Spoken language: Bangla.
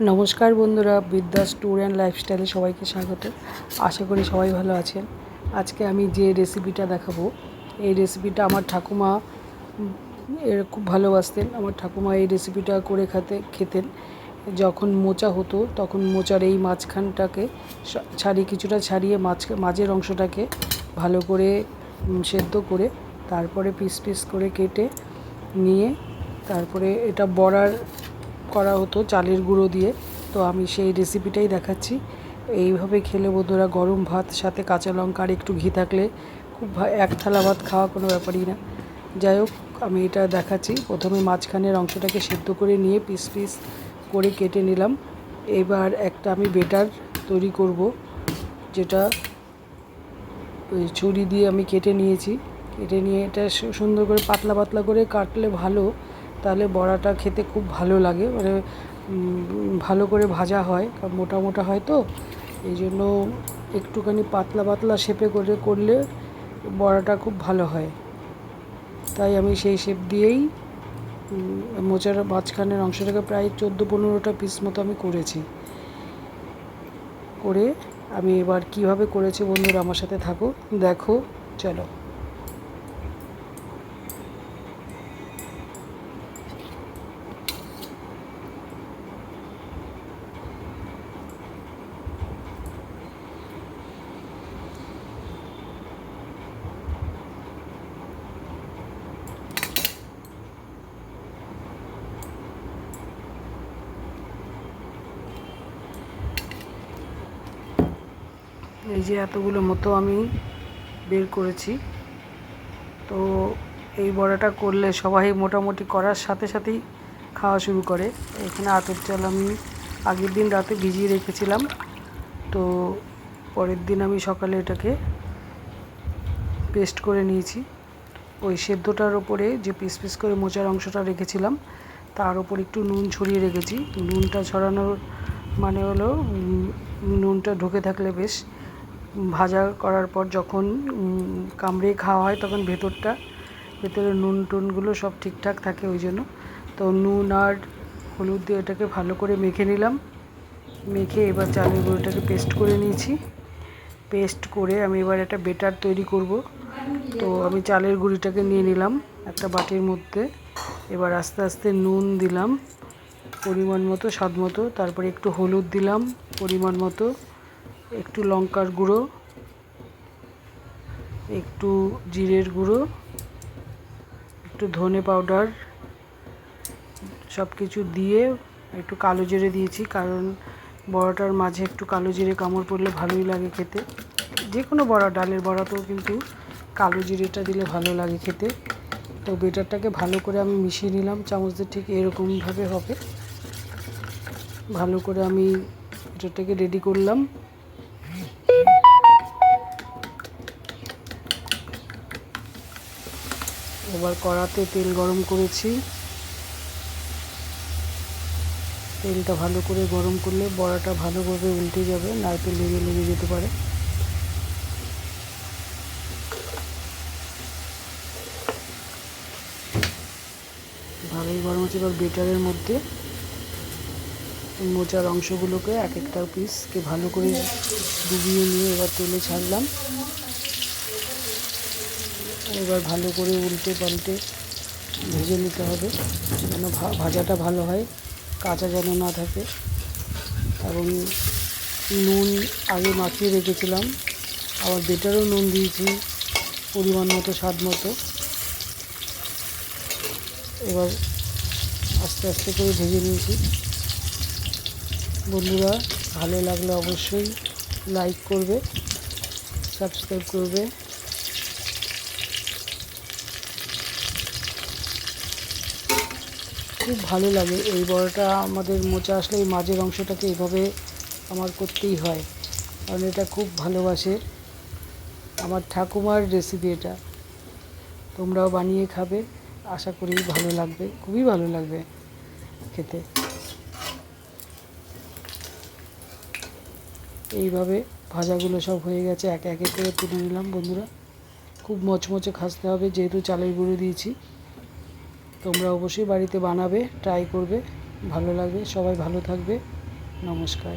নমস্কার বন্ধুরা, বিদ্যাস ট্যুর অ্যান্ড লাইফস্টাইলে সবাইকে স্বাগত। আশা করি সবাই ভালো আছেন। আজকে আমি যে রেসিপিটা দেখাবো, এই রেসিপিটা আমার ঠাকুমা এর খুব ভালোবাসতেন। আমার ঠাকুমা এই রেসিপিটা করে খেতে, খেতেন। যখন মোচা হতো, তখন মোচার এই মাঝখানটাকে ছাড়িয়ে, কিছুটা ছাড়িয়ে মাছ মাঝের অংশটাকে ভালো করে সেদ্ধ করে, তারপরে পিস পিস করে কেটে নিয়ে, তারপরে এটা বড়ার করা হতো চালের গুঁড়ো দিয়ে। তো আমি সেই রেসিপিটাই দেখাচ্ছি। এইভাবে খেলে বন্ধুরা গরম ভাত, সাথে কাঁচা লঙ্কা আর একটু ঘি থাকলে খুব এক থালা ভাত খাওয়া কোনো ব্যাপারই না। যাই হোক, আমি এটা দেখাচ্ছি। প্রথমে মাঝখানের অংশটাকে সেদ্ধ করে নিয়ে পিস পিস করে কেটে নিলাম। এবার একটা আমি বেটার তৈরি করব, যেটা ওই ছুরি দিয়ে আমি কেটে নিয়েছি। কেটে নিয়ে এটা সুন্দর করে পাতলা পাতলা করে কাটলে ভালো। তাহলে বড়াটা খেতে খুব ভালো লাগে মানে ভালো করে ভাজা হয়, কারণ মোটা মোটা হয় তো, এই জন্য একটুখানি পাতলা পাতলা শেপে করে করলে বড়াটা খুব ভালো হয়। তাই আমি সেই শেপ দিয়েই মোচার মাঝখানের অংশটাকে প্রায় চোদ্দ পনেরোটা পিস মতো আমি করেছি। করে আমি এবার কীভাবে করেছি বন্ধুরা আমার সাথে থাকো দেখো, চলো। এই যে এতগুলো মতো আমি বের করেছি। তো এই বড়াটা করলে সবাই মোটামুটি করার সাথে সাথেই খাওয়া শুরু করে। এখানে আতপ চাল আমি আগের দিন রাতে ভিজিয়ে রেখেছিলাম। তো পরের দিন আমি সকালে এটাকে পেস্ট করে নিয়েছি। ওই সেদ্ধটার ওপরে যে পিস পিস করে মোচার অংশটা রেখেছিলাম, তার ওপর একটু নুন ছড়িয়ে রেখেছি। নুনটা ছড়ানোর মানে হলো নুনটা ঢুকে থাকলে বেশ ভাজা করার পর যখন কামড়ে খাওয়া হয় তখন ভেতরটা ভেতরে নুন টুনগুলো সব ঠিকঠাক থাকে ওই জন্য। তো নুন আর হলুদ দিয়ে এটাকে ভালো করে মেখে নিলাম। মেখে এবার চালের গুঁড়োটাকে পেস্ট করে নিয়েছি। পেস্ট করে আমি এবার একটা বেটার তৈরি করব। তো আমি চালের গুঁড়িটাকে নিয়ে নিলাম একটা বাটির মধ্যে। এবার আস্তে আস্তে নুন দিলাম। পরিমাণ মতো, স্বাদ মতো। তারপরে একটু হলুদ দিলাম, পরিমাণ মতো। একটু লঙ্কার গুঁড়ো, একটু জিরের গুঁড়ো, একটু ধনে পাউডার সব কিছু দিয়ে একটু কালো জিরে দিয়েছি, কারণ বড়াটার মাঝে একটু কালো জিরে কামড় পড়লে ভালোই লাগে খেতে। যে কোনো বড়া, ডালের বড়াতেও কিন্তু কালো জিরেটা দিলে ভালো লাগে খেতে। তো বেটারটাকে ভালো করে আমি মিশিয়ে নিলাম, চামচদের ঠিক এরকমভাবে হবে। ভালো করে আমি বেটারটাকে রেডি করলাম। এবার কড়াতে তেল গরম করেছি। তেলটা ভালো করে গরম করলে বড়াটা ভালোভাবে উল্টে যাবে, নারকেল লেগে লেগে যেতে পারে। ভালোই গরম হচ্ছে, এবার বেটারের মধ্যে মোচার অংশগুলোকে এক একটা পিসকে ভালো করে ডুবিয়ে নিয়ে এবার তেলে ছাড়লাম। এবার ভালো করে উল্টে পাল্টে ভেজে নিতে হবে যেন ভাজাটা ভালো হয়, কাঁচা যেন না থাকে। এবং নুন আগে মাখিয়ে রেখেছিলাম, আবার বেটারও নুন দিয়েছি, পরিমাণ মতো, স্বাদ মতো। এবার আস্তে আস্তে করে ভেজে নিয়েছি। বন্ধুরা, ভালো লাগলে অবশ্যই লাইক করবে সাবস্ক্রাইব করবে। খুব ভালো লাগে। এই বড়াটা আমাদের মোচা আসলে এই মাঝের অংশটাকে এইভাবে আমার করতেই হয়। কারণ এটা খুব ভালোবাসে। আমার ঠাকুমার রেসিপি এটা। তোমরাও বানিয়ে খাবে। আশা করি ভালো লাগবে। খুবই ভালো লাগবে খেতে। এইভাবে ভাজাগুলো সব হয়ে গেছে। একে একে করে তুলে নিলাম বন্ধুরা। খুব মচমচে খাসতে হবে। যেহেতু চালের গুঁড়ো দিয়েছি। তোমরা অবশ্যই বাড়িতে বানাবে ট্রাই করবে ভালো লাগবে সবাই ভালো থাকবে নমস্কার।